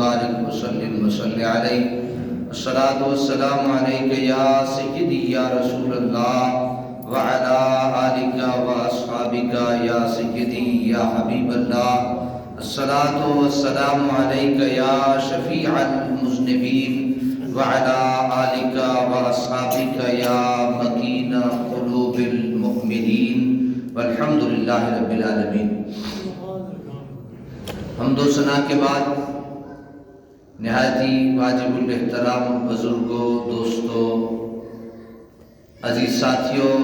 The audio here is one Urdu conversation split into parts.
وبارك وسلم وصل عليه. الصلاة والسلام عليك يا سيدي، يا رسول الله، وعلى آلك وأصحابك يا سيدي، يا حبيب الله. الصلاة والسلام عليك يا شفيع المذنبين، وعلى آلك وأصحابك يا مكين قلوب المؤمنين. والحمد لله رب العالمين. حمد و ثنا کے بعد نہایت ہی واجب الاحترام، بزرگوں، دوستوں، عزیز ساتھیوں،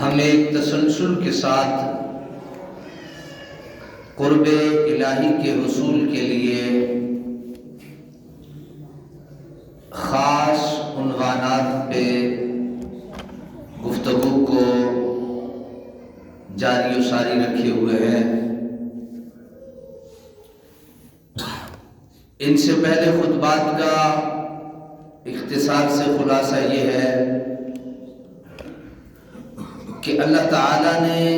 ہم ایک تسلسل کے ساتھ قرب الہی کے حصول کے لیے خاص عنوانات پہ گفتگو کو جاری و ساری رکھے ہوئے ہیں۔ ان سے پہلے خطبات کا اختصار سے خلاصہ یہ ہے کہ اللہ تعالیٰ نے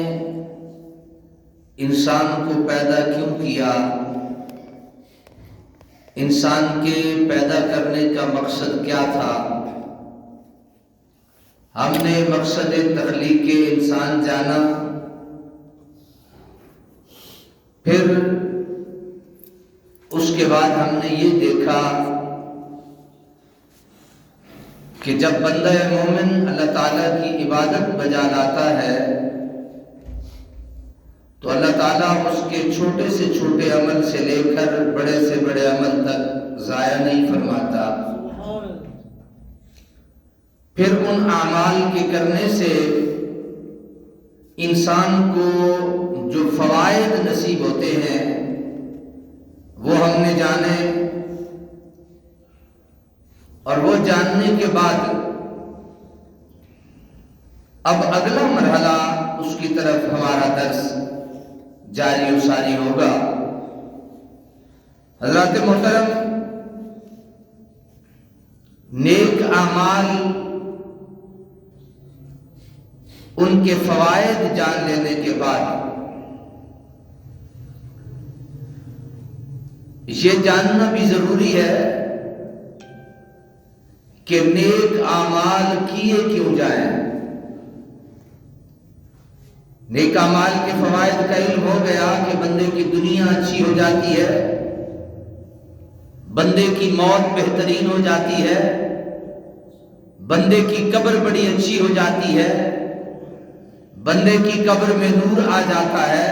انسان کو پیدا کیوں کیا؟ انسان کے پیدا کرنے کا مقصد کیا تھا؟ ہم نے مقصد تخلیق انسان جانا، پھر اس کے بعد ہم نے یہ دیکھا کہ جب بندہ مومن اللہ تعالیٰ کی عبادت بجا لاتا ہے، تو اللہ تعالیٰ اس کے چھوٹے سے چھوٹے عمل سے لے کر بڑے سے بڑے عمل تک ضائع نہیں فرماتا۔ پھر ان اعمال کے کرنے سے انسان کو جو فوائد نصیب ہوتے ہیں وہ ہم نے جانے اور وہ جاننے کے بعد اب اگلا مرحلہ اس کی طرف ہمارا درس جاری و ساری ہوگا۔ حضرات محترم، نیک اعمال ان کے فوائد جان لینے کے بعد یہ جاننا بھی ضروری ہے کہ نیک اعمال کیے کیوں جائیں؟ نیک اعمال کے فوائد کا علم ہو گیا کہ بندے کی دنیا اچھی ہو جاتی ہے، بندے کی موت بہترین ہو جاتی ہے، بندے کی قبر بڑی اچھی ہو جاتی ہے، بندے کی قبر میں نور آ جاتا ہے،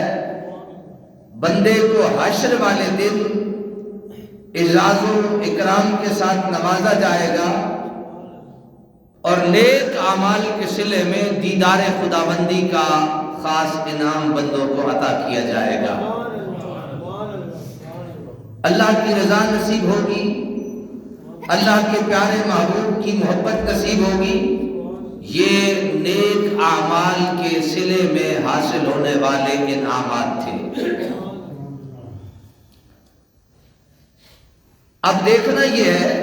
بندے کو حشر والے دن اعزاز و اکرام کے ساتھ نوازا جائے گا اور نیک اعمال کے سلے میں دیدار خدا بندی کا خاص انعام بندوں کو عطا کیا جائے گا۔ اللہ کی رضا نصیب ہوگی۔ اللہ کے پیارے محبوب کی محبت نصیب ہوگی۔ یہ نیک اعمال کے سلے میں حاصل ہونے والے انعامات تھے۔ اب دیکھنا یہ ہے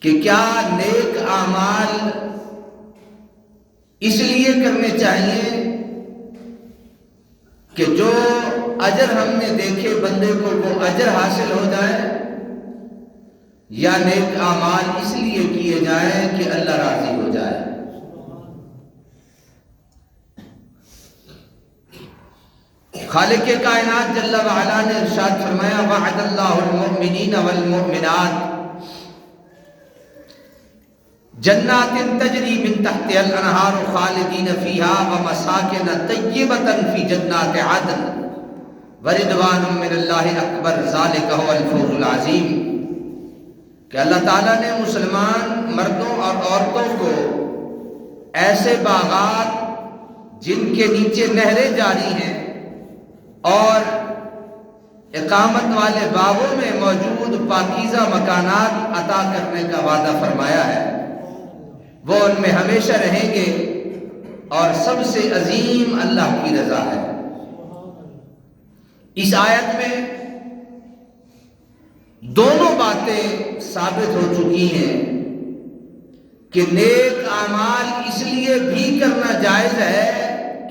کہ کیا نیک اعمال اس لیے کرنے چاہیے کہ جو اجر ہم نے دیکھے بندے کو وہ اجر حاصل ہو جائے یا نیک اعمال اس لیے کیے جائیں کہ اللہ راضی ہو جائے۔ خالق کائنات جل وعلا نے ارشاد فرمایا، وعد اللہ المؤمنین والمؤمنات. جنات تجری من تحت الانہار خالدین فیہا ومساکن طیبتا فی جنات عدن. وردوان من اللہ اکبر، ذالک هو الفوز العظیم. کہ اللہ تعالیٰ نے مسلمان مردوں اور عورتوں کو ایسے باغات جن کے نیچے نہریں جاری ہیں اور اقامت والے باغوں میں موجود پاکیزہ مکانات عطا کرنے کا وعدہ فرمایا ہے۔ وہ ان میں ہمیشہ رہیں گے اور سب سے عظیم اللہ کی رضا ہے۔ اس آیت میں دونوں باتیں ثابت ہو چکی ہیں کہ نیک اعمال اس لیے بھی کرنا جائز ہے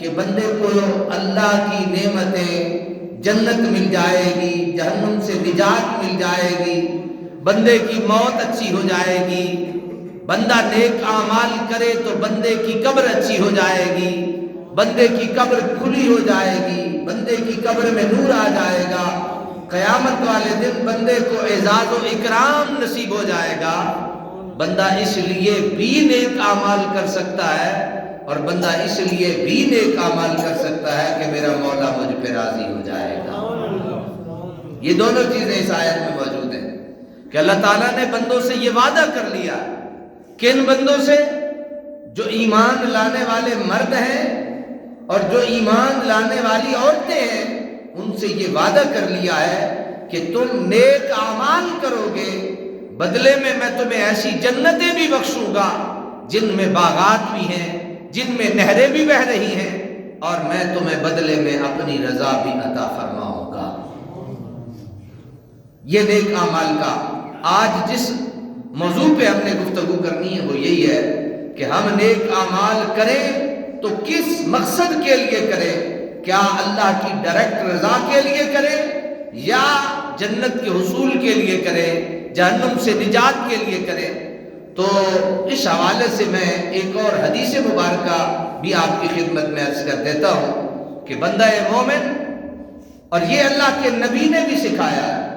کہ بندے کو اللہ کی نعمتیں جنت مل جائے گی، جہنم سے نجات مل جائے گی، بندے کی موت اچھی ہو جائے گی، بندہ نیک اعمال کرے تو بندے کی قبر اچھی ہو جائے گی، بندے کی قبر کھلی ہو جائے گی، بندے کی قبر میں نور آ جائے گا، قیامت والے دن بندے کو اعزاز و اکرام نصیب ہو جائے گا۔ بندہ اس لیے بھی نیک اعمال کر سکتا ہے اور بندہ اس لیے بھی نیک اعمال کر سکتا ہے کہ میرا مولا مجھ پہ راضی ہو جائے گا۔ یہ دونوں چیزیں اس آیت میں موجود ہیں کہ اللہ تعالیٰ نے بندوں سے یہ وعدہ کر لیا کن بندوں سے جو ایمان لانے والے مرد ہیں اور جو ایمان لانے والی عورتیں ہیں، ان سے یہ وعدہ کر لیا ہے کہ تم نیک اعمال کرو گے بدلے میں میں تمہیں ایسی جنتیں بھی بخشوں گا جن میں باغات بھی ہیں جن میں نہریں بھی بہ رہی ہیں اور میں تمہیں بدلے میں اپنی رضا بھی عطا فرماؤں گا۔ یہ نیک اعمال کا آج جس موضوع پہ ہم نے گفتگو کرنی ہے وہ یہی ہے کہ ہم نیک اعمال کریں تو کس مقصد کے لیے کریں؟ کیا اللہ کی ڈائریکٹ رضا کے لیے کریں یا جنت کے حصول کے لیے کریں؟ جہنم سے نجات کے لیے کریں؟ تو اس حوالے سے میں ایک اور حدیث مبارکہ بھی آپ کی خدمت میں عرض کر دیتا ہوں کہ بندہ مومن اور یہ اللہ کے نبی نے بھی سکھایا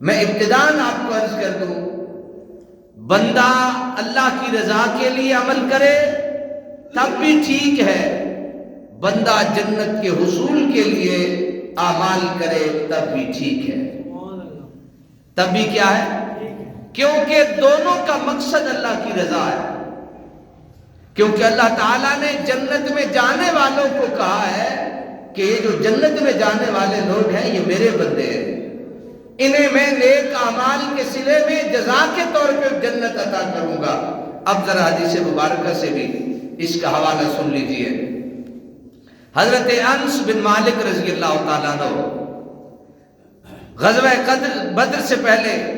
میں ابتدان آپ کو عرض کر دوں بندہ اللہ کی رضا کے لیے عمل کرے تب بھی ٹھیک ہے۔ بندہ جنت کے حصول کے لیے اعمال کرے تب بھی ٹھیک ہے۔ تب بھی کیا ہے؟ کیونکہ دونوں کا مقصد اللہ کی رضا ہے۔ کیونکہ اللہ تعالیٰ نے جنت میں جانے والوں کو کہا ہے کہ یہ جو جنت میں جانے والے لوگ ہیں، یہ میرے بندے ہیں۔ انہیں میں نیک اعمال کے سلے میں جزا کے طور پہ جنت عطا کروں گا۔ اب ذرا حدیث مبارکہ سے بھی اس کا حوالہ سن لیجیے۔ حضرت انس بن مالک رضی اللہ تعالیٰ غزوہ قدر بدر سے پہلے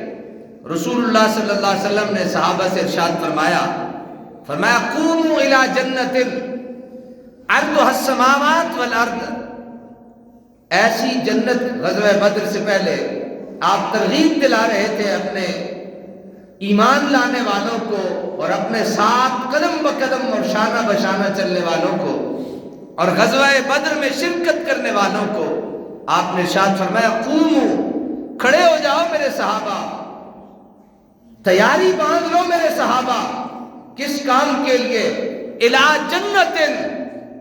رسول اللہ صلی اللہ علیہ وسلم نے صحابہ سے ارشاد فرمایا فرمایا قوموا الى جنت ارض السماوات والارض ایسی جنت غزوہ بدر سے پہلے آپ ترغیب دلا رہے تھے اپنے ایمان لانے والوں کو اور اپنے ساتھ قدم بقدم اور شانہ بشانہ چلنے والوں کو اور غزوہ بدر میں شرکت کرنے والوں کو آپ نے شاد فرمایا، قومو، کھڑے ہو جاؤ میرے صحابہ. تیاری باندھ لو میرے صحابہ، کس کام کے لیے؟ الا جنت،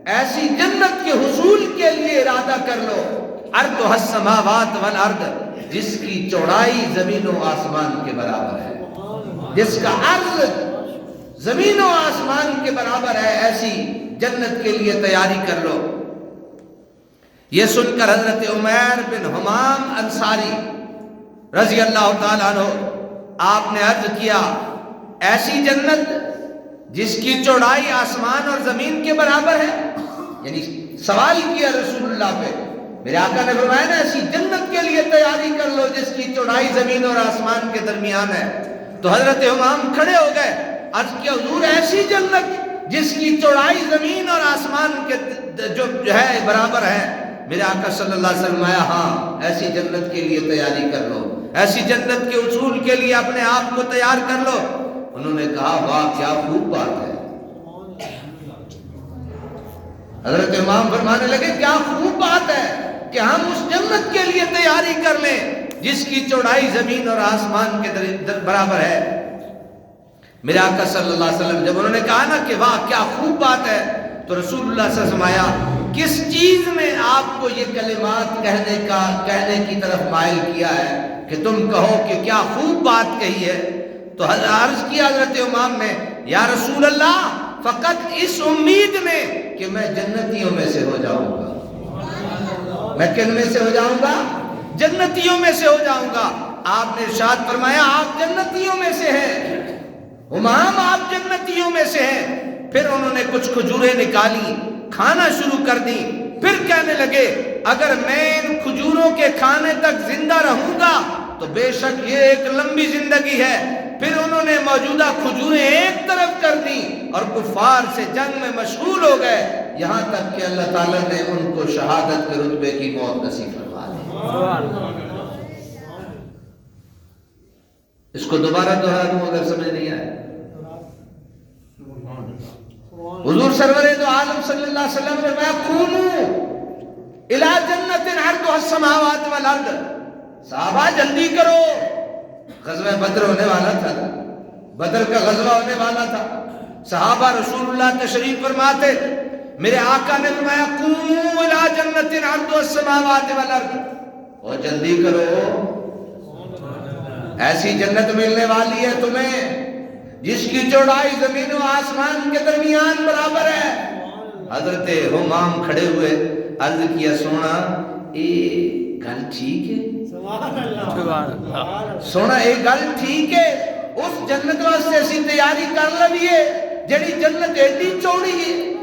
ایسی جنت کے حصول کے لیے ارادہ کر لو۔ ارد السماوات والارض، جس کی چوڑائی زمین و آسمان کے برابر ہے۔ جس کا عرض زمین و آسمان کے برابر ہے، ایسی جنت کے لیے تیاری کر لو۔ یہ سن کر حضرت عمیر بن حمام انصاری رضی اللہ تعالیٰ عنہ آپ نے عرض کیا، ایسی جنت جس کی چوڑائی آسمان اور زمین کے برابر ہے؟ یعنی سوال کیا رسول اللہ پہ۔ میرے آقا نے فرمایا نا، ایسی جنت کے لیے تیاری کر لو جس کی چوڑائی زمین اور آسمان کے درمیان ہے۔ تو حضرت امام کھڑے ہو گئے، عرض کیا، حضور ایسی جنت جس کی چوڑائی زمین اور آسمان کے جو ہے، برابر ہے۔ میرے آقا صلی اللہ علیہ وسلم آیا ہاں ایسی جنت کے لیے تیاری کر لو۔ ایسی جنت کے اصول کے لیے اپنے آپ کو تیار کر لو۔ انہوں نے کہا، واہ، کیا خوب بات ہے۔ حضرت امام فرمانے لگے، کیا خوب بات ہے کہ ہم اس جنت کے لیے تیاری کر لیں جس کی چوڑائی زمین اور آسمان کے برابر ہے۔ میرے آقا صلی اللہ علیہ وسلم، جب انہوں نے کہا نا کہ واہ، کیا خوب بات ہے، تو رسول اللہ صلی اللہ علیہ وسلم آیا کس چیز نے آپ کو یہ کلمات کہنے کا، کہنے کی طرف مائل کیا ہے؟ کہ تم کہو کہ کیا خوب بات کہی ہے۔ تو عرض کیا حضرت امام نے یا رسول اللہ، فقط اس امید میں کہ میں جنتیوں میں سے ہو جاؤں گا۔ میں کن میں سے ہو جاؤں گا؟ جنتیوں میں سے ہو جاؤں گا۔ آپ نے ارشاد فرمایا، آپ جنتیوں میں سے ہیں۔ امام، آپ جنتیوں میں سے ہیں۔ پھر انہوں نے کچھ کھجوریں نکالی، کھانا شروع کر دی۔ پھر کہنے لگے، اگر میں ان کھجوروں کے کھانے تک زندہ رہوں گا تو بے شک یہ ایک لمبی زندگی ہے۔ پھر انہوں نے موجودہ کھجوریں ایک طرف کر دی اور کفار سے جنگ میں مشغول ہو گئے۔ یہاں تک کہ اللہ تعالیٰ نے ان کو شہادت کے رتبے کی موت نصیب فرما دی۔ اس کو دوبارہ دوہرا دوں اگر سمجھ نہیں آئے۔ حضور سرور دو عالم صلی اللہ علیہ وسلم نے میں کونو الہ جنت عرض السماوات والارض. صحابہ جلدی کرو۔ غزوہ بدر ہونے والا تھا۔ بدر کا غزوہ ہونے والا تھا۔ صحابہ رسول اللہ تشریف فرماتے، میرے آقا نے فرمایا کونو جنت عرض السماوات والارض اور جلدی کرو۔ ایسی جنت ملنے والی ہے تمہیں، جس کی چوڑائی زمین و آسمان کے درمیان برابر ہے۔ حضرت ہمام کھڑے ہوئے، عرض کیا، سونا اے گل ٹھیک ہے؟ سونا اے گل ٹھیک ہے اس جنت واسطے اسی تیاری کر لئیے جڑی جنت ایڈی چوڑی ہے۔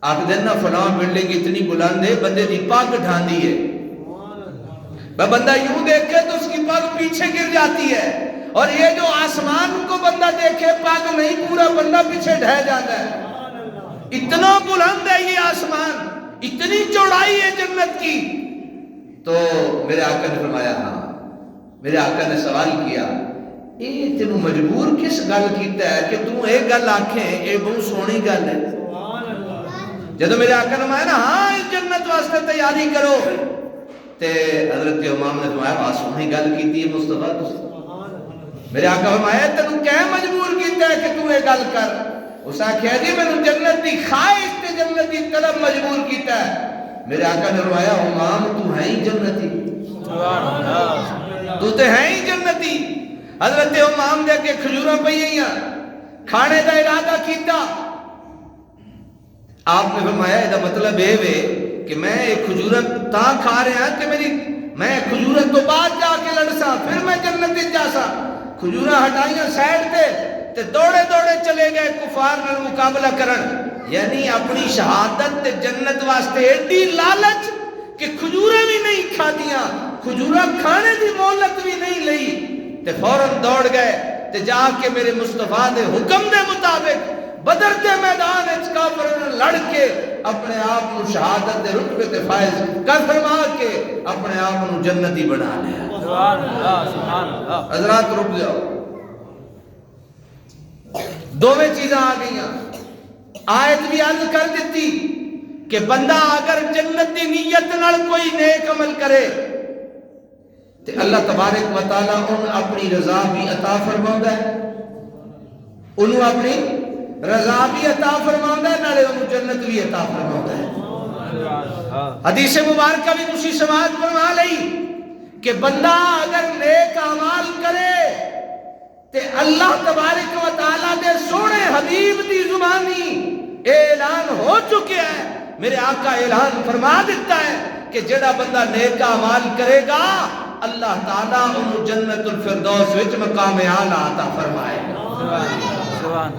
آپ دینا فلاں بلڈنگ اتنی بلند ہے بندے دی پاگ ڈھاندی ہے۔ بندہ یوں دیکھے تو اس کی پگ پیچھے گر جاتی ہے۔ اور یہ جو آسمان کو بندہ دیکھے پگ نہیں پورا بندہ پیچھے ڈہ جاتا ہے۔ اتنا بلند ہے یہ آسمان۔ اتنی چوڑائی ہے جنت کی۔ تو میرے آقا نے فرمایا ہاں میرے آقا نے سوال کیا اے تینوں مجبور کس گل کیتا ہے کہ تم ایک گل آکھیں اے بہت سونی گل ہے۔ جدو میرے آقا نے فرمایا نا ہاں اس جنت واسطے تیاری کرو۔ تے حضرت امام نے فرمایا بات سونی گل کیتی ہے مصطفیٰ میرے آقا فرمایا تینوں کہہ مجبور کیتا ہے کہ تو یہ گل کر؟ اس آخیا جی میں جنت دی خواہش تے جنت دی طلب مجبور کیتا ہے. میرے آقا نے فرمایا امام تو ہے ہی جنتی. تو تے ہے ہی جنتی۔ حضرت امام دے کے کھجوراں پئی ہیں کھانے دا ارادہ کیتا۔ آپ نے فرمایا یہ مطلب یہ وے کہ میں ایک کھجورت تا کھا رہا کہ میری میں کھجورت تو بعد جا کے لڑسا پھر میں جنت جا سا کھجورہ ہٹائیاں سائڈ تے۔ تے دوڑے دوڑے چلے گئے کفار نال مقابلہ کرن۔ یعنی اپنی شہادت تے جنت واسطے ایڈی لالچ کہ کھجورے بھی نہیں کھا دیا کھجورہ کھانے دی مولت بھی نہیں لئی۔ تے فوراً دوڑ گئے تے جا کے میرے مصطفیٰ دے حکم دے مطابق بدر دے میدان اچ کافر لڑ کے اپنے آپ کو شہادت دے رتبے تے فائز کر فرما کے اپنے آپ کو جنتی بنا لیا۔ سبحان اللہ سبحان اللہ۔ حضرات رک جاؤ۔ دوویں چیزاں آ گئیاں۔ آیت بھی عرض کر دیتی کہ بندہ اگر جنت دی نیت نال کوئی نیک عمل کرے، تے اللہ تبارک و تعالی ان اپنی رضا بھی عطا فرماوندا ہے۔ انہوں اپنی رضا بھی عطا فرماوندا ہے، نالے انہوں جنت بھی عطا فرماوندا ہے۔ حدیث مبارکہ بھی تسی سماعت فرما لئی کہ بندہ اگر نیک اعمال کرے تے اللہ تبارک و تعالی دے سونے حبیب دی زبانی اعلان ہو چکے ہیں میرے آقا اعلان فرما دیتا ہے کہ جڑا بندہ نیک اعمال کرے گا، اللہ تعالیٰ انہوں جنت الفردوس وچ مقام اعلیٰ عطا فرمائے گا۔ سبحان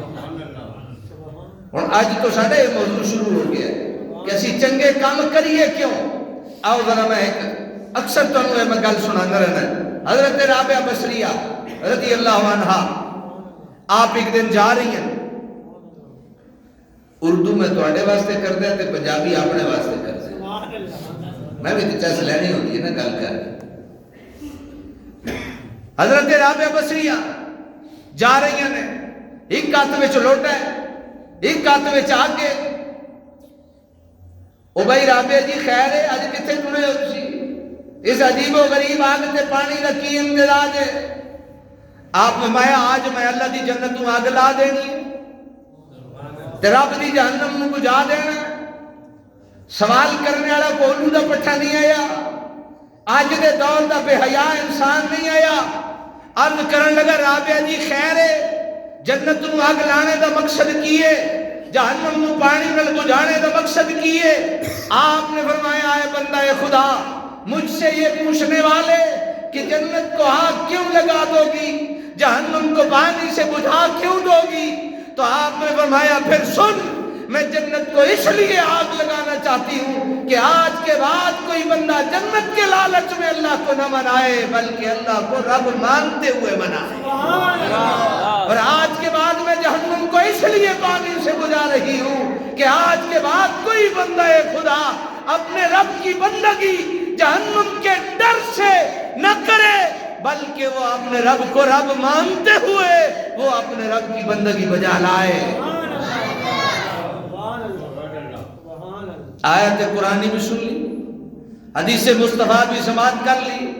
ہن اج تو ساڈے یہ موضوع شروع ہو گیا ہے کہ اسی چنگے کام کریے کیوں؟ آؤ ذرا میں ایک اکثر تمہیں میں گل سنانا رہنا حضرت رابعہ بصریہ رضی اللہ عنہ آپ ایک دن جا رہی ہیں۔ اردو میں تواڈے واسطے کردا ہے تے پنجابی اپنے واسطے کردا ہے میں بھی تے چس لینی ہوندی ہے نا گل کر حضرت رابعہ بصریہ جا رہی ہیں۔ ایک ہاتھ وچ لوٹا ہے، ایک ہاتھ وچ آگے او بھائی رابعہ جی خیر ہے اج کتنے ٹرے ہو تسی؟ اس عجیب و غریب آگ تے پانی دا کی امداد ہے؟ آپ فرمایا، آج میں اللہ دی جنت نو اگ لا دینی ہے۔ رب دی جہنم نو بجا دینا سوال کرنے والا کولو دا پٹھا نہیں آیا۔ اج دے دور دا بے حیا انسان نہیں آیا۔ عرض کرن لگا، رابعہ جی خیر ہے۔ جنت نو اگ لانے دا مقصد کی ہے؟ جہنم نو پانی نال بجھانے دا مقصد کی ہے؟ آپ نے فرمایا اے بندہ اے خدا، مجھ سے یہ پوچھنے والے کہ جنت کو آگ کیوں لگا دو گی؟ جہنم کو پانی سے بجھا کیوں دو گی؟ تو آپ نے فرمایا پھر سن میں جنت کو اس لیے آگ لگانا چاہتی ہوں کہ آج کے بعد کوئی بندہ جنت کے لالچ میں اللہ کو نہ منائے بلکہ اللہ کو رب مانتے ہوئے منائے۔ اور آج کے بعد میں جہنم کو اس لیے پانی سے بجا رہی ہوں کہ آج کے بعد کوئی بندہ خدا اپنے رب کی بندگی جہنم کے ڈر سے نہ کرے۔ بلکہ وہ اپنے رب کو رب مانتے ہوئے وہ اپنے رب کی بندگی بجا لائے۔ آیت قرآنی بھی سن لی، حدیث مصطفیٰ بھی سماعت کر لی،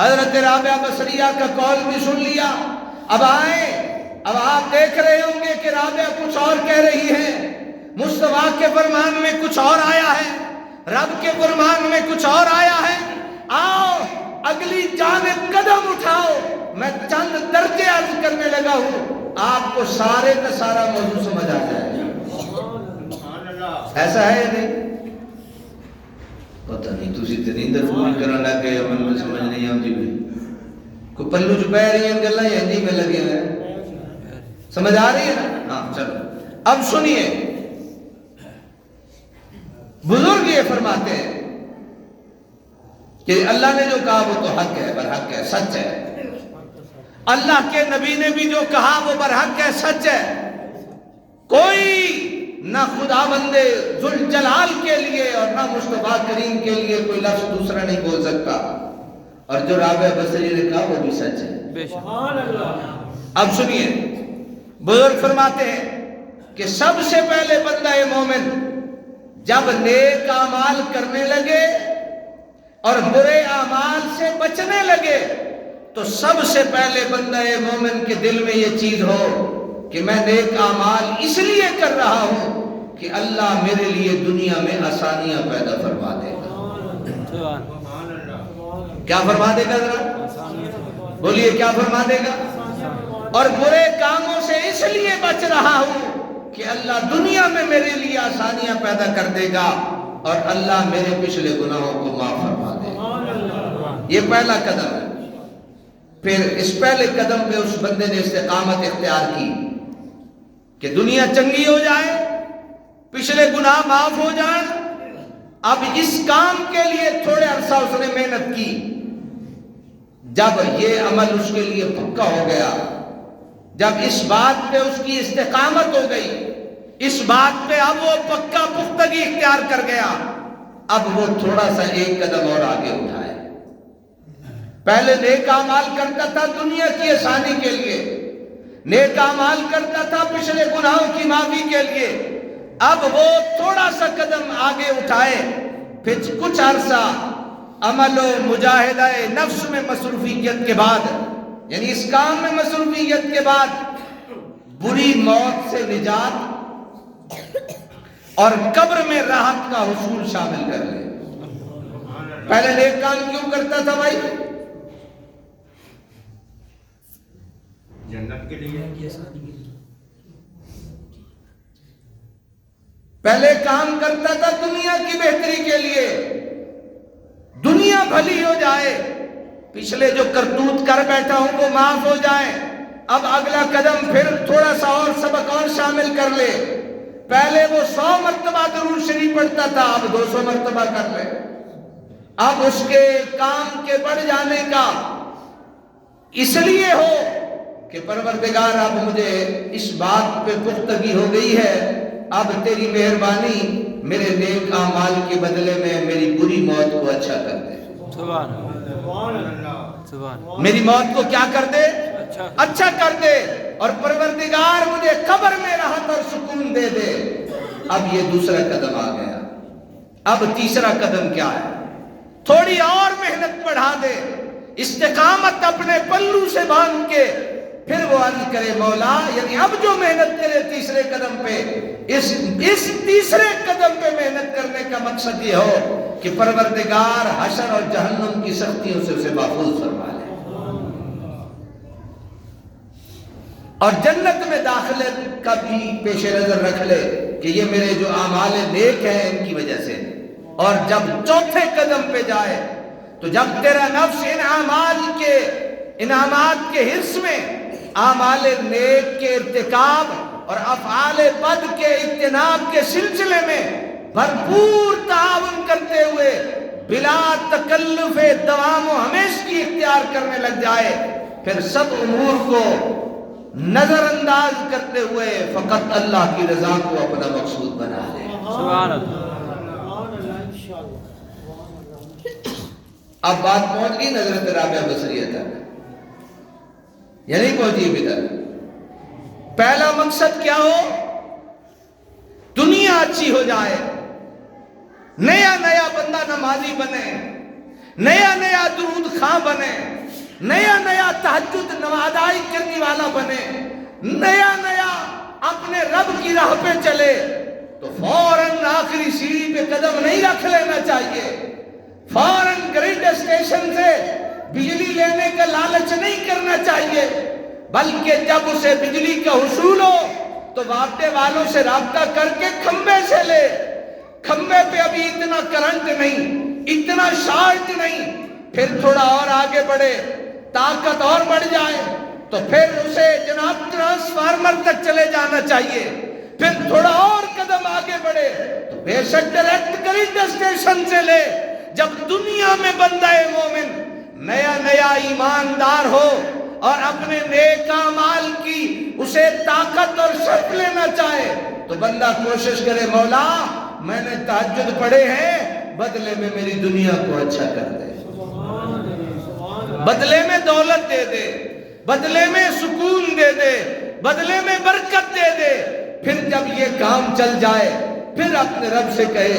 حضرت رابعہ بصریہ کا قول بھی سن لیا۔ اب آئیں، اب آپ دیکھ رہے ہوں گے کہ رابعہ کچھ اور کہہ رہی ہے۔ مصطفیٰ کے فرمان میں کچھ اور آیا ہے، رب کے فرمان میں کچھ اور آیا ہے۔ آؤ اگلی جانب قدم اٹھاؤ، میں چند درجے عرض کرنے لگا ہوں، آپ کو سارے کا سارا موضوع سمجھ آ جائے ایسا ہے یا نہیں؟ پتہ نہیں، تسی تے نیندر پوری کرن لگ گئے من میں سمجھ نہیں آتی بھی کو پلو چھپا رہی ہیں گلا یہ ہندی میں لگے ہوئے سمجھ آ رہی ہے نا؟ ہاں چلو۔ اب سنیے۔ بزرگ یہ فرماتے ہیں کہ اللہ نے جو کہا وہ تو حق ہے برحق ہے سچ ہے۔ اللہ کے نبی نے بھی جو کہا وہ برحق ہے سچ ہے۔ کوئی نہ خدا بندے جلال کے لیے اور نہ مصطفیٰ کریم کے لیے کوئی لفظ دوسرا نہیں بول سکتا۔ اور جو رابع بصری نے کہا وہ بھی سچ ہے۔ بے شک۔ اب سنیے بزرگ فرماتے ہیں کہ سب سے پہلے بندہ مومن جب نیک اعمال کرنے لگے اور برے اعمال سے بچنے لگے، تو سب سے پہلے بندہ مومن کے دل میں یہ چیز ہو کہ میں نیک اعمال اس لیے کر رہا ہوں کہ اللہ میرے لیے دنیا میں آسانیاں پیدا فرما دے گا۔ کیا فرما دے گا ذرا؟ بولیے، کیا فرما دے گا؟ اور برے کاموں سے اس لیے بچ رہا ہوں کہ اللہ دنیا میں میرے لیے آسانیاں پیدا کر دے گا۔ اور اللہ میرے پچھلے گناہوں کو معاف فرما دے۔ یہ پہلا قدم ہے۔ پھر اس پہلے قدم پہ اس بندے نے استقامت اختیار کی کہ دنیا چنگی ہو جائے، پچھلے گناہ معاف ہو جائیں اب اس کام کے لیے تھوڑے عرصہ اس نے محنت کی۔ جب یہ عمل اس کے لیے پکا ہو گیا، جب اس بات پہ اس کی استقامت ہو گئی اس بات پہ اب وہ پکا پختگی اختیار کر گیا۔ اب وہ تھوڑا سا ایک قدم اور آگے اٹھائے۔ پہلے نیک مال کرتا تھا دنیا کی آسانی کے لیے۔ نیک مال کرتا تھا پچھلے گناہوں کی معافی کے لیے۔ اب وہ تھوڑا سا قدم آگے اٹھائے۔ پھر کچھ عرصہ عمل و مجاہدہ نفس میں مصروفیت کے بعد یعنی اس کام میں مصروفیت کے بعد، بری موت سے نجات اور قبر میں راحت کا حصول شامل کر لے۔ پہلے نیک کام کیوں کرتا تھا بھائی؟ جنت کے لیے۔ پہلے کام کرتا تھا دنیا کی بہتری کے لیے۔ دنیا بھلی ہو جائے۔ پچھلے جو کرتوت کر بیٹھا ہوں وہ معاف ہو جائے۔ اب اگلا قدم پھر تھوڑا سا اور سبق اور شامل کر لے۔ پہلے وہ سو مرتبہ درود شریف پڑھتا تھا اب دو سو مرتبہ کر لے۔ اب اس کے کام کے بڑھ جانے کا اس لیے ہو کہ پروردگار اب مجھے اس بات پہ پختگی ہو گئی ہے۔ اب تیری مہربانی میرے نیک اعمال کے بدلے میں میری بری موت کو اچھا کر دے۔ سبحان سبحان میری موت کو کیا کر دے؟ اچھا اچھا کر دے اور پروردگار مجھے قبر میں راحت اور سکون دے دے۔ اب یہ دوسرا قدم آ گیا۔ اب تیسرا قدم کیا ہے؟ تھوڑی اور محنت بڑھا دے۔ استقامت اپنے پلو سے باندھ کے پھر وہ عرض کرے، مولا یعنی اب جو محنت کرے تیسرے قدم پہ، اس اس تیسرے قدم پہ محنت کرنے کا مقصد یہ ہو کہ پروردگار حشر اور جہنم کی سختیوں سے اسے محفوظ فرما لے اور جنت میں داخلے کا بھی پیش نظر رکھ لے کہ یہ میرے جو اعمال نیک ہیں ان کی وجہ سے۔ اور جب چوتھے قدم پہ جائے تو جب تیرا نفس ان اعمال کے انعامات کے حص میں اعمال نیک کے ارتکاب اور افعال بد کے اجتناب کے سلسلے میں بھرپور تعاون کرتے ہوئے بلا تکلف دوام و ہمیش کی اختیار کرنے لگ جائے، پھر سب امور کو نظر انداز کرتے ہوئے فقط اللہ کی رضا کو اپنا مقصود بنا لے۔ سبحان اللہ۔ اب بات پہنچ گئی نظرت رابعہ بصریہ تک۔ یا نہیں پہنچی ابھی تک۔ پہلا مقصد کیا ہو؟ دنیا اچھی ہو جائے۔ نیا نیا بندہ نمازی بنے۔ نیا نیا درود خاں بنے۔ نیا نیا تحجد نوادائی کرنے والا بنے، نیا نیا اپنے رب کی راہ پہ چلے۔ تو فوراً آخری سیڑھی پہ قدم نہیں رکھ لینا چاہیے۔ فوراً گریڈ اسٹیشن سے بجلی لینے کا لالچ نہیں کرنا چاہیے۔ بلکہ جب اسے بجلی کا حصول ہو، تو وابطے والوں سے رابطہ کر کے کھمبے سے لے۔ کھمبے پہ ابھی اتنا کرنٹ نہیں، اتنا شارٹ نہیں، پھر تھوڑا اور آگے بڑھے۔ طاقت اور بڑھ جائے، تو پھر اسے جناب ٹرانسفارمر تک چلے جانا چاہیے۔ پھر تھوڑا اور قدم آگے بڑھے، تو بے شک ڈائریکٹ گریڈ اسٹیشن سے لے۔ جب دنیا میں بندہ مومن، نیا نیا ایماندار ہو اور اپنے نیک اعمال کی اسے طاقت اور شرط لینا چاہے، تو بندہ کوشش کرے، مولا، میں نے تحجد پڑھے ہیں، بدلے میں میری دنیا کو اچھا کر دے۔ بدلے میں دولت دے دے، بدلے میں سکون دے دے، بدلے میں برکت دے دے۔ پھر جب یہ کام چل جائے، پھر اپنے رب سے کہے،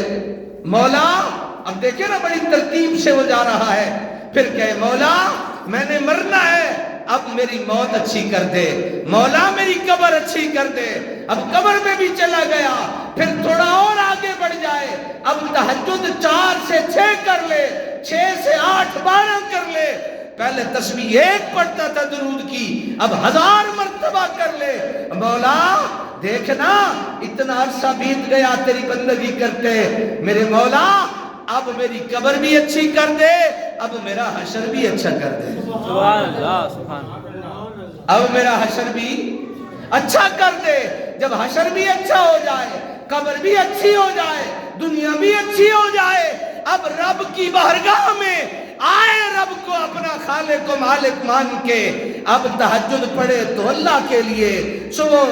مولا، اب دیکھیں نا بڑی ترتیب سے وہ جا رہا ہے۔ پھر کہے، مولا، میں نے مرنا ہے، اب میری موت اچھی کر دے۔ مولا، میری قبر اچھی کر دے۔ اب قبر میں بھی چلا گیا۔ پھر تھوڑا اور آگے بڑھ جائے۔ اب تحجد چار سے چھ کر لے، چھ سے آٹھ بارہ کر لے۔ پہلے تسبیح ایک پڑھتا تھا درود کی اب ہزار مرتبہ کر لے۔ مولا دیکھنا اتنا عرصہ بیت گیا تیری بندگی کرتے۔ میرے مولا اب میری قبر بھی اچھی کر دے اب میرا حشر بھی اچھا کر دے۔ سبحان اللہ سبحان اللہ۔ اب میرا حشر بھی اچھا کر دے۔ جب حشر بھی اچھا ہو جائے قبر بھی اچھی ہو جائے دنیا بھی اچھی ہو جائے۔ اب رب کی بارگاہ میں آئے رب کو اپنا خالق و مالک مان کے۔ اب تحجد پڑھے تو اللہ کے لیے۔ صبح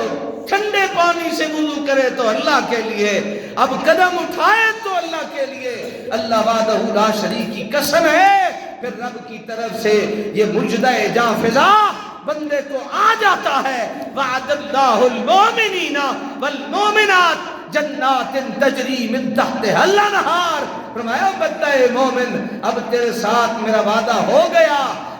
ٹھنڈے پانی سے وضو کرے تو اللہ کے لیے۔ اب قدم اٹھائے تو اللہ کے لیے۔ اللہ وعدہ لا شریک کی قسم ہے۔ پھر رب کی طرف سے یہ مجدہ جاں فضا بندے کو آ جاتا ہے۔ وعد اللہ المومنین والمومنات جنات تجری من تحت اللہ نہار. فرمایا بندہ مومن اب تیرے ساتھ میرا وعدہ ہو گیا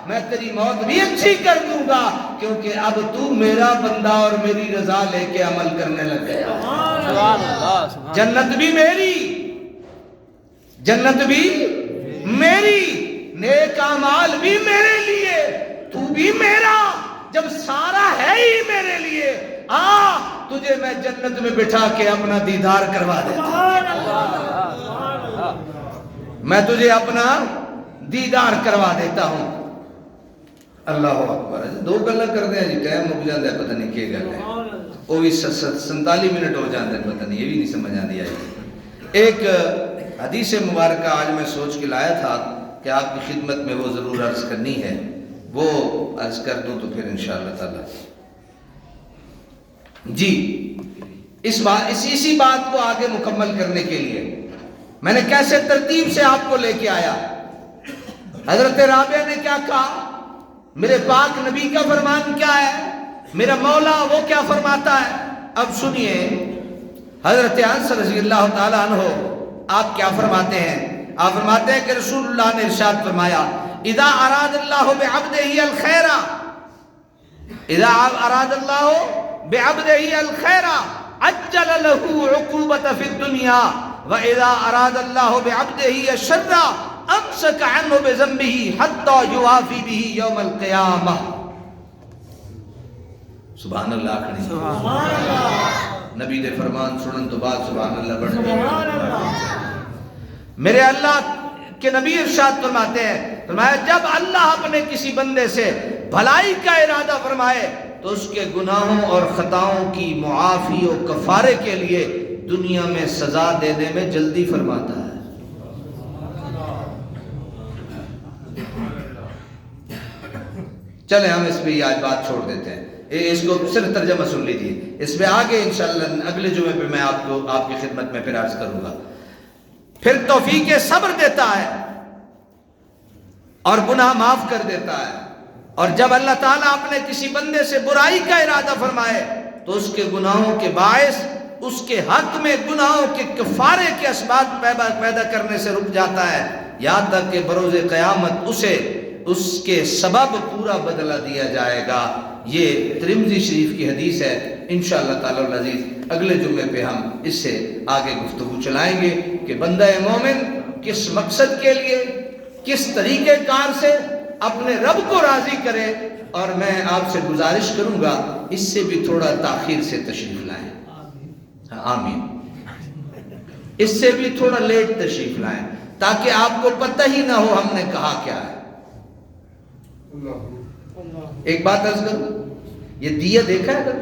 میں تیری موت بھی اچھی کر دوں گا کیونکہ اب تو میرا بندہ اور میری رضا لے کے عمل کرنے لگ گیا جنت بھی میری جنت بھی میری نیک اعمال بھی میرے لیے تو بھی میرا جب سارا ہے ہی میرے لیے آ تجھے میں جنت میں بٹھا کے اپنا دیدار کروا دیتا ہوں۔ میں تجھے اپنا دیدار کروا دیتا ہوں۔ اللہ اکبر دو گلا کرتے ہیں جی ٹائم مک جاتا ہے، پتہ نہیں کیا گل ہے۔ وہ بھی سنتالی منٹ ہو جاتے ہیں پتہ نہیں، یہ بھی نہیں سمجھ آتی آئی۔ ایک حدیث مبارکہ آج میں سوچ کے لایا تھا کہ آپ کی خدمت میں وہ ضرور عرض کرنی ہے۔ وہ عرض کر دوں تو پھر انشاءاللہ تعالی۔ جی اس بات، اس، اسی بات کو آگے مکمل کرنے کے لیے میں نے کیسے ترتیب سے آپ کو لے کے آیا؟ حضرت رابعہ نے کیا کہا؟ میرے پاک نبی کا فرمان کیا ہے؟ میرا مولا وہ کیا فرماتا ہے؟ اب سنیے، حضرت انس رضی اللہ تعالیٰ عنہ، آپ کیا فرماتے ہیں؟ آپ فرماتے ہیں کہ رسول اللہ نے ارشاد فرمایا، اذا اراد اللہ بعبدہ الخیر. اذا اراد اللہ بعبدہ الخیر عجل له عقوبة في الدنيا واذا اراد الله بعبده الشر امسك عنه بذنبه حتى يوافي به يوم القيامه سبحان اللہ کھڑی۔ سبحان اللہ۔ نبی دے فرمان سنن تو بعد سبحان اللہ بڑھ گئی میرے اللہ کے نبی ارشاد فرماتے ہیں فرمایا جب اللہ اپنے کسی بندے سے بھلائی کا ارادہ فرمائے تو اس کے گناہوں اور خطاؤں کی معافی و کفارے کے لیے دنیا میں سزا دینے میں جلدی فرماتا ہے۔ چلیں ہم اس پہ یہ آج بات چھوڑ دیتے ہیں۔ اس کو صرف ترجمہ سن لیجیے اس میں آگے انشاءاللہ اگلے جمعے پہ میں آپ کو، آپ کی خدمت میں پھر عرض کروں گا۔ پھر توفیق صبر دیتا ہے اور گناہ معاف کر دیتا ہے۔ اور جب اللہ تعالیٰ اپنے کسی بندے سے برائی کا ارادہ فرمائے، تو اس کے گناہوں کے باعث، اس کے حق میں گناہوں کے کفارے کے اسباب پیدا کرنے سے رک جاتا ہے۔ یہاں تک کہ بروز قیامت اسے، اس کے سبب پورا بدلہ دیا جائے گا۔ یہ ترمزی شریف کی حدیث ہے۔ انشاءاللہ تعالی العزیز، اگلے جمعے پہ ہم اس سے آگے گفتگو چلائیں گے کہ بندہ مومن کس مقصد کے لیے، کس طریقے کار سے اپنے رب کو راضی کرے اور میں آپ سے گزارش کروں گا، اس سے بھی تھوڑا تاخیر سے تشریف لائیں۔ ہاں، آمین۔ اس سے بھی تھوڑا لیٹ تشریف لائیں، تاکہ آپ کو پتہ ہی نہ ہو ہم نے کہا کیا ہے۔ ایک بات عرض کروں، یہ دیا دیکھا ہے کبھی؟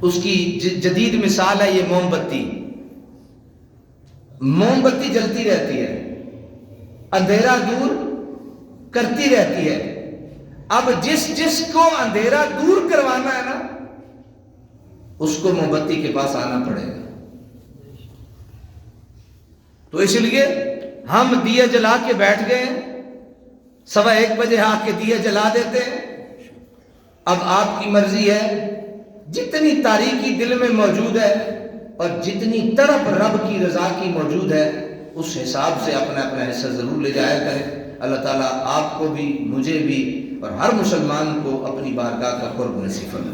اس کی جدید مثال ہے یہ موم بتی۔ موم بتی جلتی رہتی ہے، اندھیرا دور کرتی رہتی ہے۔ اب جس جس کو اندھیرا دور کروانا ہے نا، اس کو موم بتی کے پاس آنا پڑے گا۔ تو اس لیے ہم دیے جلا کے بیٹھ گئے ہیں۔ سوا ایک بجے آ کے دیے جلا دیتے ہیں۔ اب آپ کی مرضی ہے، جتنی تاریخی دل میں موجود ہے اور جتنی تڑپ رب کی رضا کی موجود ہے، اس حساب سے اپنا اپنا حصہ ضرور لے جایا کرے اللہ تعالیٰ آپ کو بھی، مجھے بھی اور ہر مسلمان کو اپنی بارگاہ کا قرب نصیب فرمائے۔